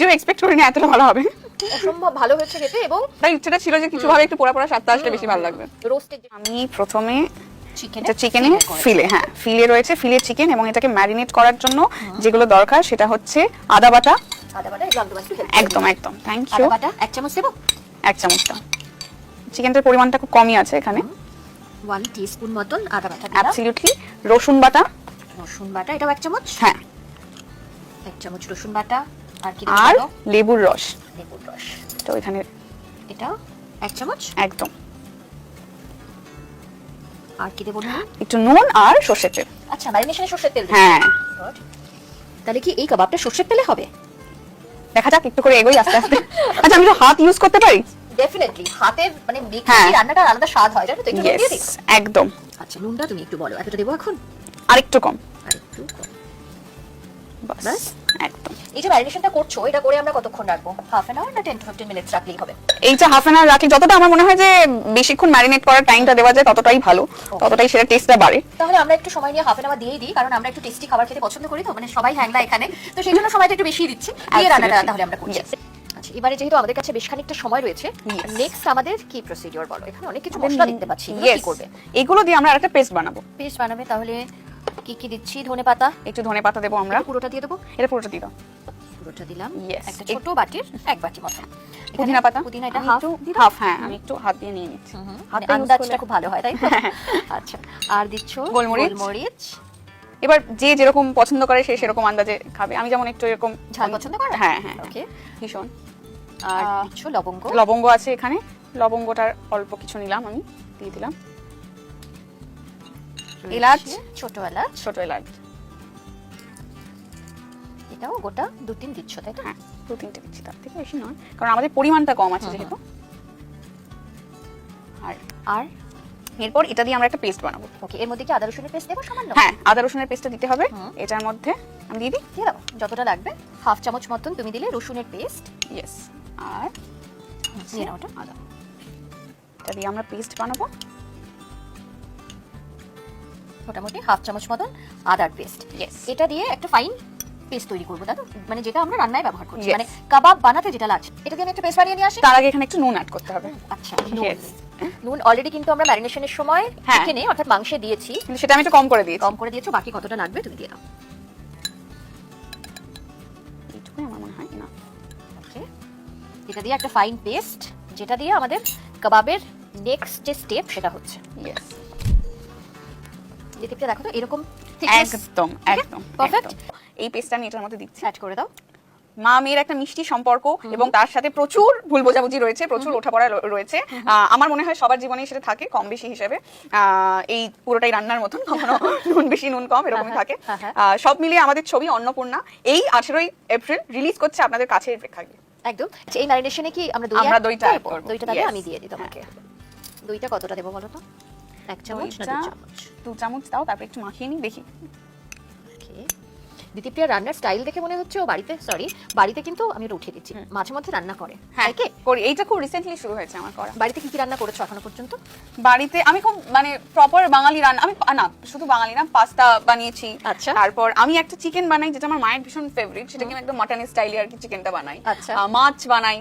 নিজেও এক্সপেক্ট করিনি এতটা ভালো হবে। অসম্ভব ভালো হয়েছে খেতে এবং তাই ইচ্ছেটা ছিল যে কিছু ভাবে একটু পোড়া পোড়া স্বাদটা আসলে বেশি ভালো লাগবে। রোস্টেড আমি প্রথমে এটা চিকেনে ফিলে হ্যাঁ ফিলে রয়েছে ফিলে চিকেন এবং এটাকে ম্যারিনেট করার জন্য যেগুলো দরকার সেটা হচ্ছে আদা বাটা। একদম একদম থ্যাংক ইউ বাটা এক চামচ দেবো? এক চিকেনটার পরিমাণটা খুব কমই আছে এখানে। ওয়ান টিস্পুন মতন আদা বাটা অ্যাবসলিউটলি রসুন বাটা। রসুন বাটা এটাও এক চামচ? হ্যাঁ। এক চামচ রসুন বাটা। আর লেবুর রস। লেবুর রস। তো এখানে এটাও এক চামচ? একদম। আর কি দেবো একটু নুন আর সর্ষের তেল। আচ্ছা ম্যারিনেশনে সর্ষের তেল হ্যাঁ। তাহলে কি এই কাবাবটা সর্ষের তেলে হবে? দেখা যাক একটু করে এগোই আস্তে আস্তে। আচ্ছা আমি তো হাত ইউজ করতে পারি? ডেফিনেটলি হাতের মানে হ্যাঁ। মিক্সি রান্নাটা আলাদা স্বাদ হয় জানো তো? একটু দিয়ে দিই। একদম। আচ্ছা নুনটা তুমি একটু বলো এতটা দেবো এখন? আরেকটু কম। আর একটু কম। বাস। ব্যাস? একদম। এই যে ম্যারিনেশনটা করছ এটা করে আমরা কতক্ষণ রাখব? হাফ এন আওয়ার না টেন টু ফিফটিন মিনিটস রাখলেই হবে? এইটা হাফ অ্যান আওয়ার রাখি যতটা আমার মনে হয় যে বেশিক্ষণ ম্যারিনেট করার টাইমটা দেওয়া যায় ততটাই ভালো ততটাই সেটা টেস্টটা বাড়ে। তাহলে আমরা একটু সময় নিয়ে হাফ এন আওয়ার দিয়েই দিই কারণ আমরা একটু টেস্টি খাবার খেতে পছন্দ করি তো মানে সবাই হ্যাংলা এখানে। তো সেই জন্য সময়টা একটু বেশি দিচ্ছি। দিয়ে রান্নাটা তাহলে আমরা করছি। আচ্ছা এবারে যেহেতু আমাদের কাছে বেশ খানিকটা সময় রয়েছে নেক্সট আমাদের কি প্রসিডিওর বলো? এখানে অনেক কিছু মশলা দেখতে পাচ্ছি কি করবে? এগুলো দিয়ে আমরা একটা পেস্ট বানাবো। পেস্ট বানাবে তাহলে কি কি দিচ্ছি? ধনে পাতা? একটু ধনে পাতা দেবো আমরা। পুরোটা দিয়ে দেবো? এটা পুরোটা দিয়ে দাও। পুরোটা দিলাম. একটা ছোট বাটির এক বাটি মতো পুদিনা পাতা? পুদিনা এটা হাফ একটু হাফ হ্যাঁ আমি একটু হাত দিয়ে নিয়ে নিচ্ছি। মানে আন্দাজটা খুব ভালো হয় তাই আচ্ছা আর দিচ্ছ? গোলমরিচ। গোলমরিচ। এবার যে যেরকম পছন্দ করে সে সেরকম আন্দাজে খাবে। আমি যেমন একটু এরকম ঝাল পছন্দ করো? হ্যাঁ হ্যাঁ ওকে ভীষণ। আর দিচ্ছ লবঙ্গ? লবঙ্গ আছে এখানে। লবঙ্গটার অল্প কিছু নিলাম আমি দিয়ে দিলাম। এলাচ। ছোট এলাচ। ছোট এলাচ। এটাও গোটা দু তিন দিচ্ছ তাই তো? হ্যাঁ দু তিনটে দিচ্ছি তার থেকে বেশি নয়। কারণ আমাদের পরিমাণটা কম আছে যেহেতু। আর আর? এরপর এটা দিয়ে আমরা একটা পেস্ট বানাবো। ওকে এর মধ্যে কি আদা রসুনের পেস্ট দেবো? সামান্য? হ্যাঁ আদা রসুনের পেস্টটা দিতে হবে। এটার মধ্যে আমি দিয়ে দিই। দিয়ে দাও যতটা লাগবে। হাফ চামচ মতন তুমি দিলে রসুনের পেস্ট। ইয়েস আর নিয়ে নাও ওটা। আদা। এটা দিয়ে আমরা পেস্ট বানাবো। মোটামুটি হাফ চামচ মতন আদার পেস্ট. এটা দিয়ে একটা ফাইন পেস্ট তৈরি করব দাদা। মানে যেটা আমরা রান্নায় ব্যবহার করছি। মানে কাবাব বানাতে যেটা লাগছে এটা দিয়ে আমি একটা পেস্ট বানিয়ে নিয়ে আসি। তার আগে এখানে একটু নুন অ্যাড করতে হবে। আচ্ছা নুন। অলরেডি কিন্তু আমরা ম্যারিনেশনের সময় হ্যাঁ। চিকেনে অর্থাৎ মাংসে দিয়েছি। কিন্তু সেটা আমি একটু কম করে দিয়েছি। কম করে দিয়েছ বাকি কতটা লাগবে তুমি দিয়ে দাও। এইটুকুই আমার মনে হয় না। ওকে। এটা দিয়ে একটা ফাইন পেস্ট যেটা দিয়ে আমাদের কাবাবের নেক্সট যে স্টেপ সেটা হচ্ছে। ইয়েস দেখো তো এরকম একদম একদম? একদম। এই পেস্টটা আমি এটার মধ্যে দিচ্ছি। অ্যাড করে দাও। মা মেয়ের একটা মিষ্টি সম্পর্ক এবং তার সাথে প্রচুর ভুল বোঝাবুঝি রয়েছে প্রচুর ওঠাপড়া রয়েছে। আমার মনে হয় সবার জীবনে সেটা থাকে কম বেশি হিসেবে। এই পুরোটাই রান্নার মতন কখনো নুন বেশি নুন কম এরকমই থাকে। হ্যাঁ, হ্যাঁ। আহ, সব মিলিয়ে আমাদের ছবি অন্নপূর্ণা এই আঠেরোই এপ্রিল রিলিজ করছে আপনাদের কাছের প্রেক্ষাগৃহে। একদম। আচ্ছা, এই ম্যারিনেশনে কি আমরা দই আমরা দইটা add করব? করব। দইটা আমি দিয়ে দিই তোমাকে। দইটা কতটা দেবো বলো তো? এক চামচ না দু চামচ। দু চামচ দাও তারপর একটু মাখিয়ে নিই দেখি। দিদিপ্রিয়া রান্নার স্টাইল দেখে মনে হচ্ছে ও বাড়িতে সরি বাড়িতে কিন্তু আমি ওটা উঠিয়ে দিচ্ছি। মাঝে মধ্যে রান্না করে। হ্যাঁ কি করি। এইটা খুব রিসেন্টলি শুরু হয়েছে আমার করা। বাড়িতে কি কি রান্না করেছ এখনও পর্যন্ত? বাড়িতে আমি খুব মানে প্রপার বাঙালি রান্না আমি না শুধু বাঙালি না পাস্তা বানিয়েছি। আচ্ছা। তারপর আমি একটা চিকেন বানাই যেটা আমার মায়ের ভীষণ ফেভারিট সেটা কিন্তু একদম মাটন স্টাইলে আর কি চিকেনটা বানাই। আচ্ছা। মাছ বানাই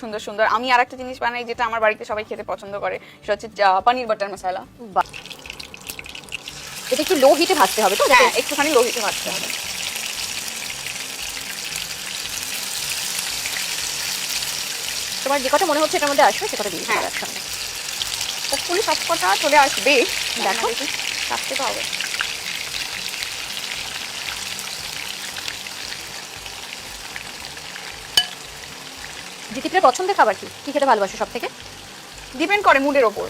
সুন্দর সুন্দর। আমি আর একটা জিনিস বানাই যেটা আমার বাড়িতে সবাই খেতে পছন্দ করে সেটা হচ্ছে পনির বাটার মশলা। এটা একটু লো হিটে ভাজতে হবে তো? হ্যাঁ একটুখানি লোহিতে ভাজতে হবে। তোমার যে কথা মনে হচ্ছে এটার মধ্যে আসবে সে কথা দিয়ে হ্যাঁ। একসঙ্গে। হোপফুলি সব কথা চলে আসবে। দেখো। থাকতে তো হবে। পছন্দের খাবার কি? কি খেতে ভালোবাসো সব থেকে ডিপেন্ড করে মুডের ওপর।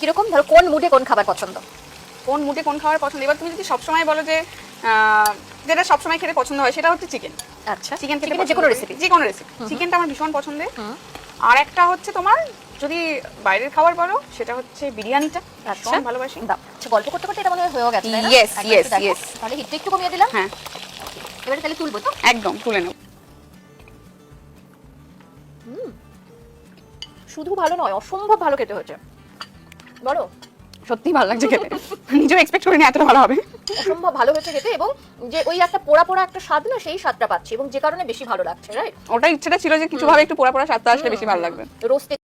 কীরকম? ধরো কোন মুডে কোন খাবার পছন্দ? কোন মুডে কোন খাবার পছন্দ? এবার তুমি যদি সবসময় বলো যে আহ, যেটা সবসময় খেতে পছন্দ হয় সেটা হচ্ছে চিকেন আচ্ছা চিকেন খেতে যে কোনো রেসিপি যে কোনো রেসিপি চিকেনটা আমার ভীষণ পছন্দের। আর একটা হচ্ছে তোমার যদি বাইরের খাবার বলো সেটা হচ্ছে বিরিয়ানিটা। আচ্ছা। ভালোবাসি। দাও। আচ্ছা গল্প করতে করতে এটা মনে হয় গেছে একটু দেখো। yes. তাহলে হিটটা একটু কমিয়ে দিলাম। হ্যাঁ। এবারে তাহলে তুলবো তো? একদম তুলে নেব শুধু ভালো নয় অসম্ভব ভালো খেতে হয়েছে। বলো। সত্যি ভালো লাগছে খেতে। নিজেও এক্সপেক্ট করিনি এতটা ভালো হবে। অসম্ভব ভালো হয়েছে খেতে এবং যে ওই একটা পোড়া পোড়া একটা স্বাদ না সেই স্বাদটা পাচ্ছি এবং যে কারণে বেশি ভালো লাগছে রাইট ওটা ইচ্ছেটা ছিল যে কিছু ভাবে একটু পোড়া পোড়া স্বাদটা আসলে বেশি ভালো লাগবে। রোস্টে